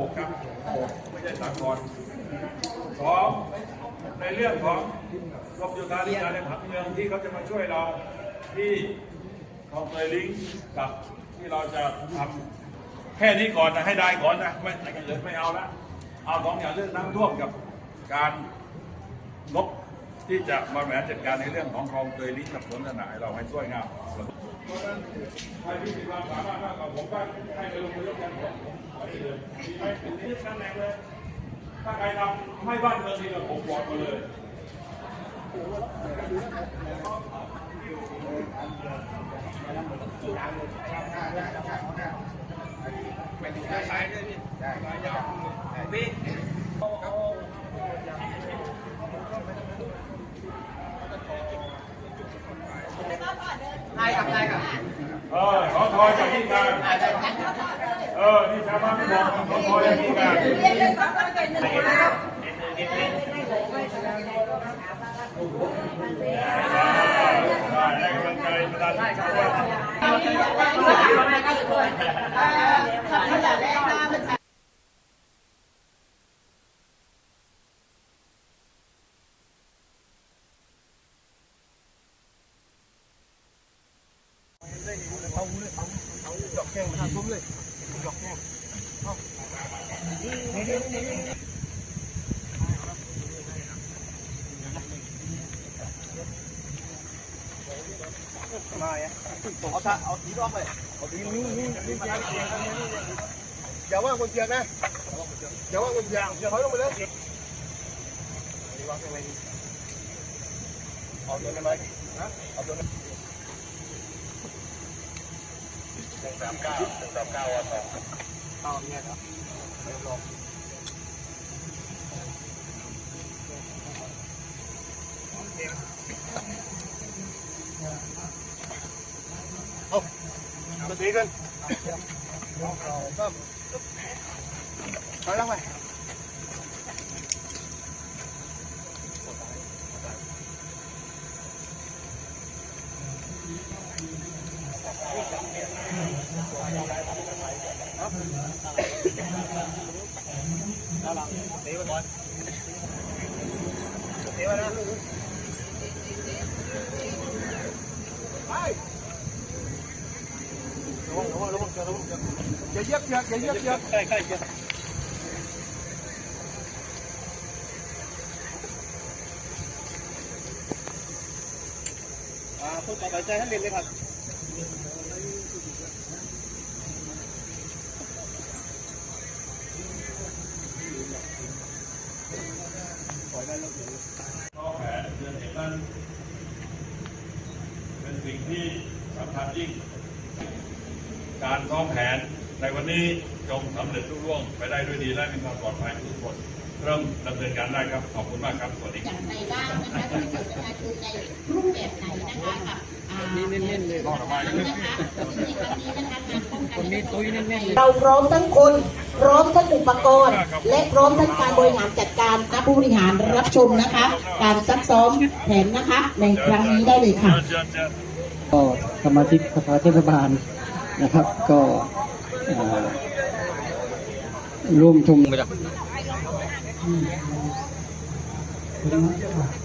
หกครับหกไม่ใช่สากลสองในเรื่องของกรมโยธาธิการในผังเมืองที่เขาจะมาช่วยเราที่คลองเตยลิงก์กับที่เราจะทำแค่นี้ก่อนนะให้ได้ก่อนนะไม่ไม่เหลือไม่เอาละเอาสองอย่างเรื่องน้ำท่วมกับการงบที่จะมาบริหารจัดการในเรื่องของคลองเตยลิงก์กับสวนสนามเราให้ช่วยงามเพราะฉะนั้นใครที่มีความสามารถมากกว่าผมก็ให้ไปลงมือด้วยกันผม ผมขอได้เลยมีไมเป็นที่ตำแหน่งเลย ถ้าใครทำให้บ้านเมืองดีกับผมบอกมาเลยได้ครับได้ครับเออขอคอยจากที่การ เออ นี่ชาวบ้านไม่บอกขอคอยจากที่การได้กำลังใจประชาชนด้วย เอาถ้าเอาทีรอบ ไปเอาทีนี่นี่นี่อย่าว่าคนเชียงนะอย่าว่าคนเชียงอย่าถอยลงไปเลยเอาตัวนั้ไหมเอาตัวนั้หนึ่งสามเก้าหนึ่งสามเก้าวสองเก้าเนี่ยครับไม่ลง ตัวทีกันก็ถอยลงไปเดี๋ยวนะไประวังระวังระวังระวัง อย่าเหยียบเชือกอย่าเหยียบเชือกใกล้ใกล้เชือกอ่าพูดต่อไปใจให้เรียนเลยครับก็แผนเดือนเอกนั้นเป็นสิ่งที่สำคัญยิ่ง การซ้อมแผน ในวันนี้จงสำเร็จรุ่ร่วงไปได้ด้วยดีและมีความปลอดภัยทุกคนเริ่มดำเนินการได้ครับ ขอบคุณมากครับ สวัสดีอย่างไรบ้างนะคะช่วยเหลือประชาชนในรูปแบบไหนนะคะกับนี่เน้นๆเลยนะคะในครั้งนี้นะคะการป้องกันคนนี้ตุ้ยเน้นๆเราพร้อมทั้งคน พร้อมทั้งอุปกรณ์ และพร้อมทั้งการบริหารจัดการนะผู้บริหารรับชมนะคะ การซักซ้อมแผนนะคะ ในครั้งนี้ได้เลยค่ะเชิญเชิญก็สมาชิกสภาเทศบาล นะครับ ก็ร่วมชมไปจ้ะ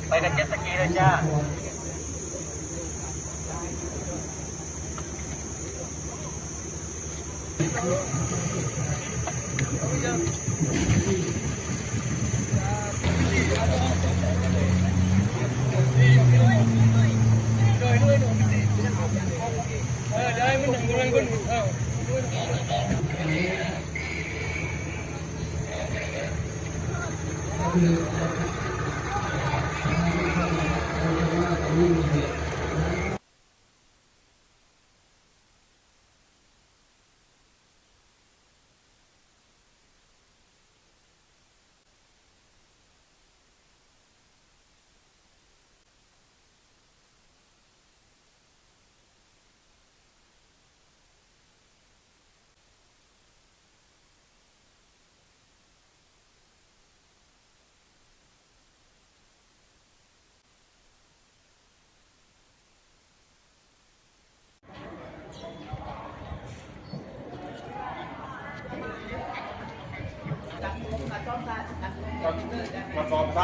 ไปกันเจ็ดสกีเลยจ้า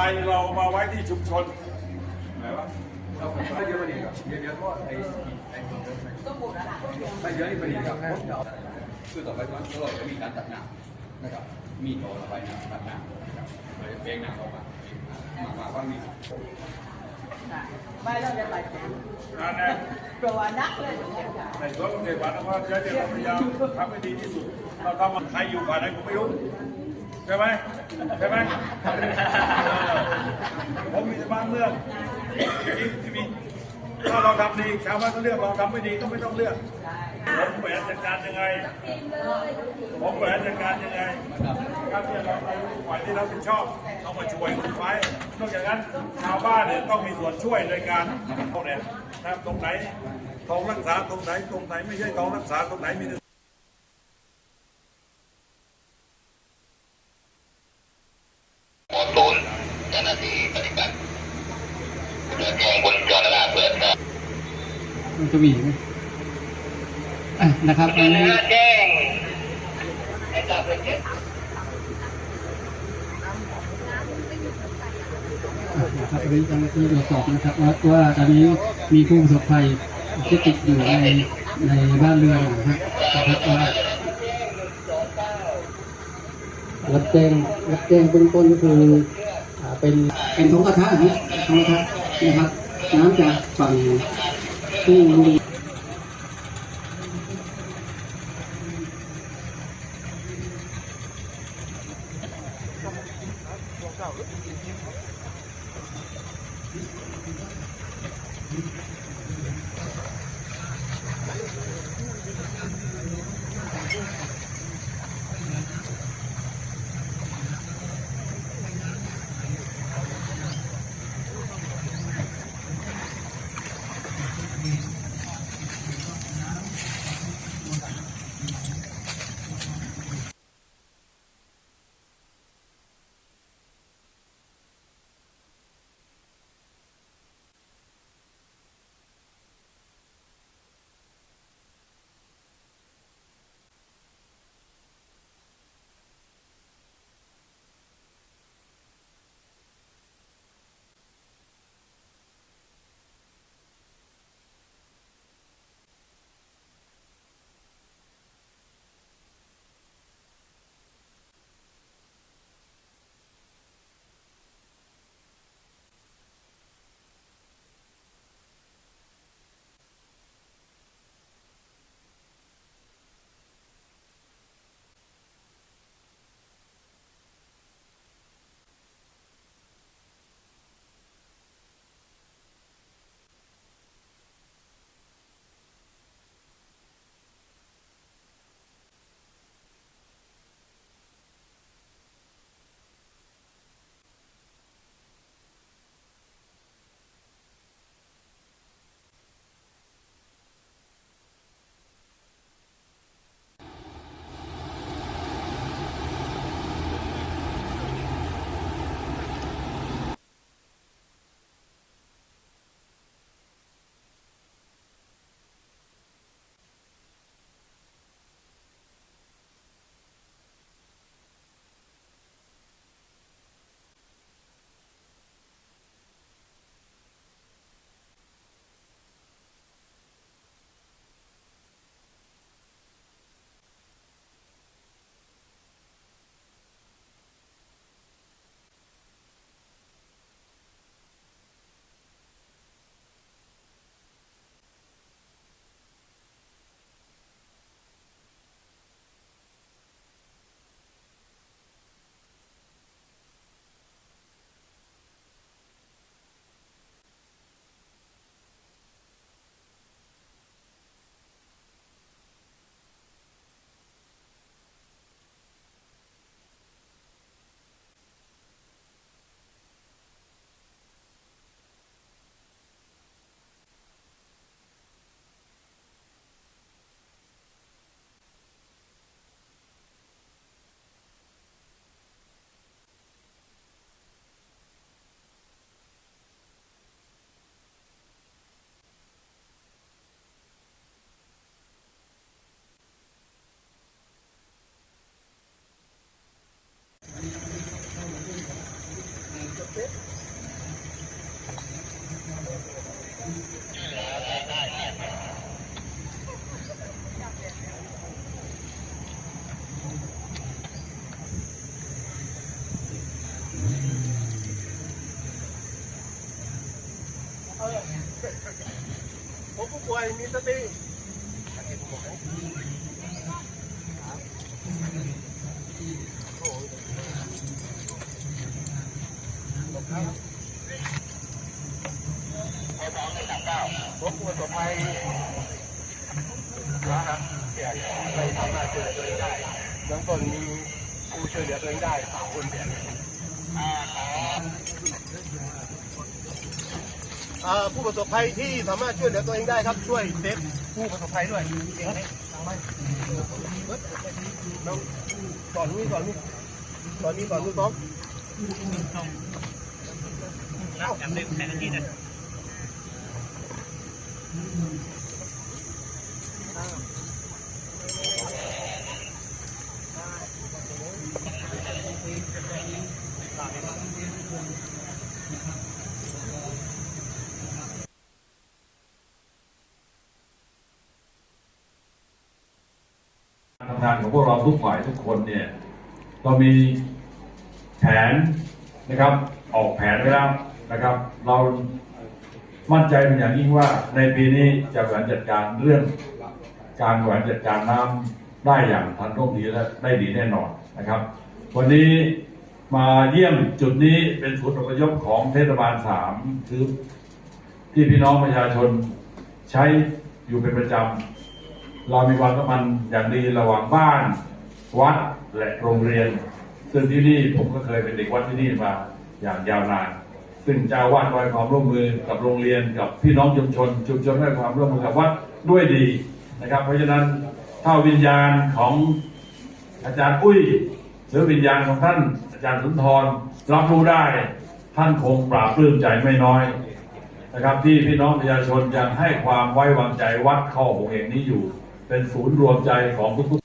ายเรามาไว้ที่ชุมชนไหนวะเราไม่เยอะประเด็นครับเยอะเยอะเพราะไอ้ไอ้ไม่เยอะนี่ประเด็นครับคือต่อไปมันเราจะมีการตัดหนักนะครับ มีต่อต่อไปนะตัดหนักเราจะเปลงหนักออกมามามาว่ามีไม่เราจะไปถึงนั่นแหละตัวนักเลยเดี๋ยวค่ะในส่วงเทศบาลนครเชียงใหม่เราพยายามทำให้ดีที่สุดเราทำใครอยู่ฝ่ายไหนผมไม่รู้ ใช่ไหมใช่ไหมผมมีแต่บ้านเมืองที่มีถ้าเราทำดีชาวบ้านก็เลือกเราทำไม่ดีก็ไม่ต้องเลือกผมบริหารจัดการยังไงผมบริหารจัดการยังไงการที่เราไปฝ่ายที่รับผิดชอบต้องมาช่วยไว้นอกจากนั้นชาวบ้านเนี่ยต้องมีส่วนช่วยในการตรงไหนนะครับตรงไหนทองรักษาตรงไหนตรงไหนไม่ใช่ทองรักษาตรงไหนมีแต่ ศูนย์เจ้าหน้าที่ปฏิบัติเดินแจ้งบนจอระดาษเปิดนะ มันจะมีไหมอะนะครับอันนี้แจ้งให้ทราบเรื่องเจ็ดอะนะครับอันนี้ทางที่ตรวจสอบนะครับว่าว่าตอนนี้มีผู้ประสบภัยที่ติดอยู่ในในบ้านเรือนนะครับนะครับว่ารับแจ้งรับแจ้งเบื้องต้นก็คืออ่าเป็นเป็นท้องกระทะนะท้องกระทะนะครับน้ำจากฝั่ง ที่มี Amen. ผมผู้ป่วยมีสติผมผู้ประสบภัยนะครับ เสียไม่สามารถช่วยเหลือตัวเองได้เบื้องต้นมีผู้ช่วยเหลือตัวเองได้สามคนเสียอ่าผู้ประสบภัยที่สามารถช่วยเหลือตัวเองได้ครับช่วยเซฟผู้ประสบภัยด้วยเก่งไหมตามไปน้องสอนนี่อนนี่สอนนี่สอนนี่ซ้อมการท ทำงานของพวกเราทุกฝ่ายทุกคนเนี่ยเรามีแผนนะครับ ออกแผนไว้แล้วนะครับ เรามั่นใจเป็นอย่างยิ่งว่าในปีนี้จะบริหารจัดการเรื่องการบริหารจัดการน้ำได้อย่างทันท่วงทีและได้ดีแน่นอนนะครับ วันนี้ มาเยี่ยมจุดนี้เป็นศูนย์อพยพของเทศบาลสามคือที่พี่น้องประชาชนใช้อยู่เป็นประจำ เรามีความสัมพันธ์อย่างดีระหว่างบ้าน วัดและโรงเรียน ซึ่งที่นี่ผมก็เคยเป็นเด็กวัดที่นี่มาอย่างยาวนาน ซึ่งเจ้าวาดให้ความร่วมมือกับโรงเรียนกับพี่น้องชุมชนชุมชนให้ความร่วมมือกับวัดด้วยดีนะครับ เพราะฉะนั้นถ้าวิญญาณของอาจารย์อุ้ยหรือวิญญาณของท่าน อาจารย์สุนทรรับรู้ได้ ท่านคงปราบปลื้มใจไม่น้อยนะครับ ที่พี่น้องประชาชนยังให้ความไว้วางใจวัดข้อหงเองนี้อยู่ เป็นศูนย์รวมใจของทุก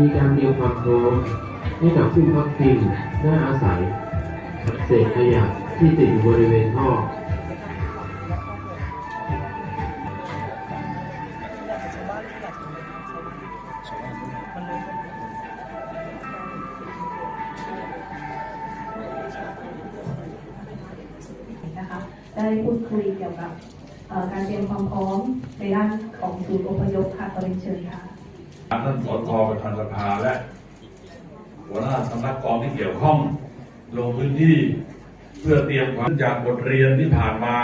มีการเตรียมความพร้อมให้กับผู้พักพิงน้าอาศัยเศษขยะที่ติดอยู่บริเวณท่อนะคะได้พูดคุยเกี่ยวกับการเตรียมความพร้อมในด้านของศูนย์อพยพค่ะตอนนี้เชิญค่ะ ท่านสทประธานสภาและ หัวหน้าสำนักกองที่เกี่ยวข้องลงพื้นที่เพื่อเตรียมความจากบทเรียนที่ผ่านมา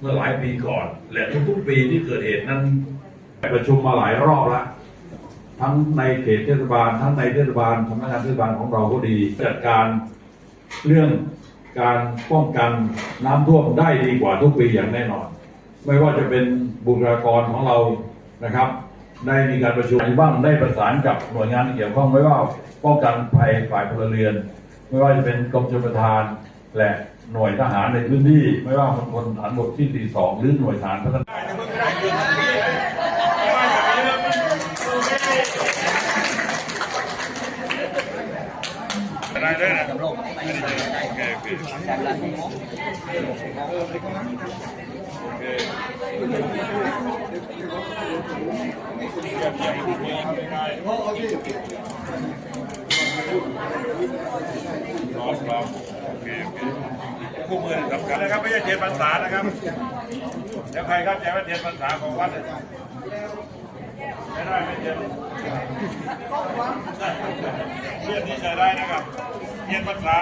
เมื่อหลายปีก่อน และทุกๆปีที่เกิดเหตุนั้นประชุมมาหลายรอบล้วทั้งในเขตเทศบาล ทั้งในเทศบาลสำนักงานเทศบาลของเราก็ดีจัดการเรื่องการป้องกันน้ำท่วมได้ดีกว่าทุกปีอย่างแน่นอน ไม่ว่าจะเป็นบุคลากรของเรานะครับ ได้มีการประชุมบ้างได้ประสานกับหน่วยงานที่เกี่ยวข้องไม่ว่าป้องกันภัยฝ่ายพลเรือน ไม่ว่าจะเป็นกรมชลประทานและหน่วยทหารในพื้นที่ ไม่ว่าคนคนฐานบกที่ 42 หรือหน่วยฐานพัฒนา ได้ได้นะโอเคโอเคโอเคพร้อมพร้อมโอเคโอเคคู่มือสำคัญนะครับไม่ใช่เทียนพรรษานะครับเดี๋ยวใครเข้าใจว่าเทียนพรรษาของวัดเนี่ยไม่ได้ไม่เทียนเรื่องนี้ใช้ได้นะครับ เรียนภาษา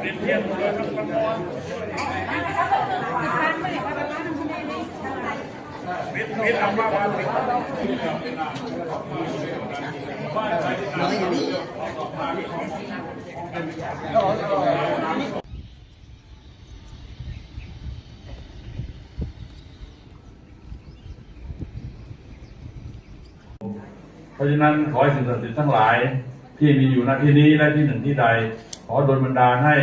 เรียนเพียนเลยครับคำนวณวิทย์วิทย์ทำว่าวันวิทย์บ้านใครที่ทำอยู่นี่ เพราะฉะนั้นขอให้สิ่งศักดิ์สิทธิ์ทั้งหลายที่มีอยู่ณที่นี้และที่หนึ่งที่ใด ขอดลบันดาลให้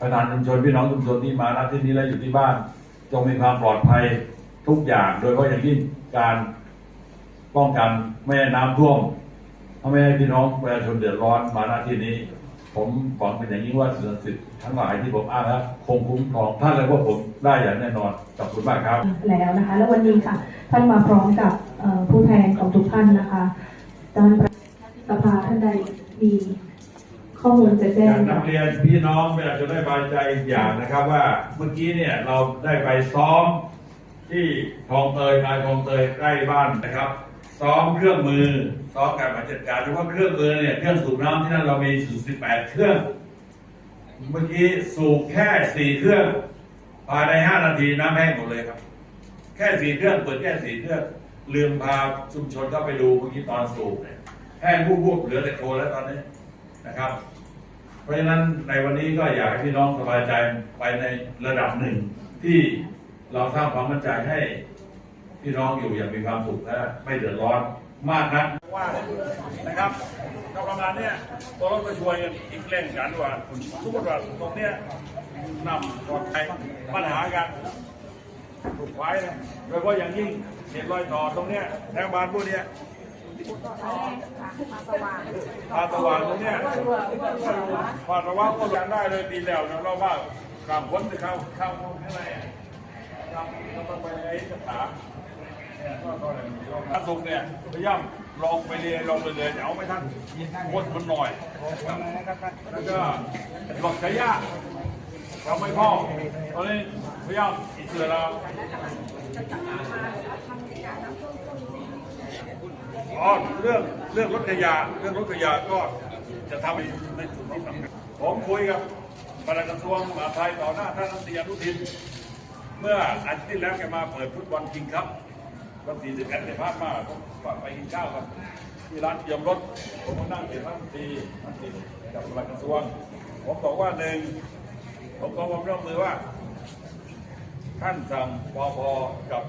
ประธานชุมชนพี่น้องชุมชนที่มาณที่นี้และอยู่ที่บ้าน จงมีความปลอดภัยทุกอย่าง โดยเฉพาะอย่างยิ่งการป้องกันไม่ให้น้ำท่วมไม่ให้พี่น้องประชาชนเดือดร้อนมาณที่นี้ ผมหวังเป็นอย่างยิ่งว่าสิ่งศักดิ์สิทธิ์ทั้งหลายที่ผมอ้างแล้วคงคุ้มครองท่านและพวกผมได้อย่างแน่นอนขอบคุณมากครับ แล้วนะคะ แล้ววันนี้ค่ะท่านมาพร้อมกับ ผู้แทนของทุกท่านนะคะท่านประสภาท่านใดมีข้อมูลจะแจ้ยางกเรียนพี่น้องประชาชนได้บายใจอย่างนะครับว่าเมื่อกี้เนี่ยเราได้ไปซ้อมที่คลองเตยนายคลองเตยใกล้บ้านนะครับ ซ้อมเครื่องมือซ้อมการบริหารจัดการเฉพาะเครื่องมือเนี่ยเครื่องสูบน้ำที่นั่นเรามีสูบ18เครื่อง เมื่อกี้สูบแค่สี่เครื่องภายในห้านาทีน้ำแห้งหมดเลยครับ แค่สี่เครื่องเปิดแค่สี่เครื่อง ลืมพาชุมชนเข้าไปดูเมื่อกี้ตอนสูบเนี่ยแห้งวูบๆเหลือแต่โคแล้วตอนนี้นะครับ เพราะฉะนั้นในวันนี้ก็อยากให้พี่น้องสบายใจไปในระดับหนึ่ง ที่เราสร้างความมั่นใจให้พี่น้องอยู่อย่างมีความสุขและไม่เดือดร้อนมากนักว่านะครับก็ประมาณเนี้ยตัวรถก็ช่วยกันอีกเร่งกันว่าสมมติว่าตรงเนี้ยนำปลอดภัยปัญหากัน ถูกไว้นะโดยเฉพาะอย่างยิ่งเห็นรอยต่อตรงเนี้ยแถวบานพวกเนี้ยพาตะวันตรงเนี้ยพาตะวันก็ยังได้เลยปีแล้วนะเราว่าขามพ้นจะเข้าเข้าข้างในอะครับเราต้องไปไอ้สถานเนี่ยก็ก็เลยถ้าสุกเนี่ยพยายามลองไปเรียนลองไปเรียนเอาไม่ทันวนมันหน่อย แล้วก็หลอกใช้ยากเราไม่พ่อตอนนี้พยายามอิสระเรา อ๋อเรื่องเรื่องรถขยะเรื่องรถขยะก็จะทำให้ในจุดนี้สำคัญผมคุยกับปลัดกระทรวงมหาดไทยต่อหน้าท่านรัฐมนตรีอนุทิน เมื่ออาทิตย์ที่แล้วแกมาเปิดฟุตบอลคิงครับวันที่สิบเอ็ดในภาคมาผมก็ไปกินข้าวครับที่ร้านเตรียมรถ ผมก็นั่งเห็นท่านรัฐมนตรีรัฐมนตีกับปลัดกระทรวง ผมบอกว่าหนึ่งผมขอความร่วมมือว่า ท่านสั่งปอพอกับ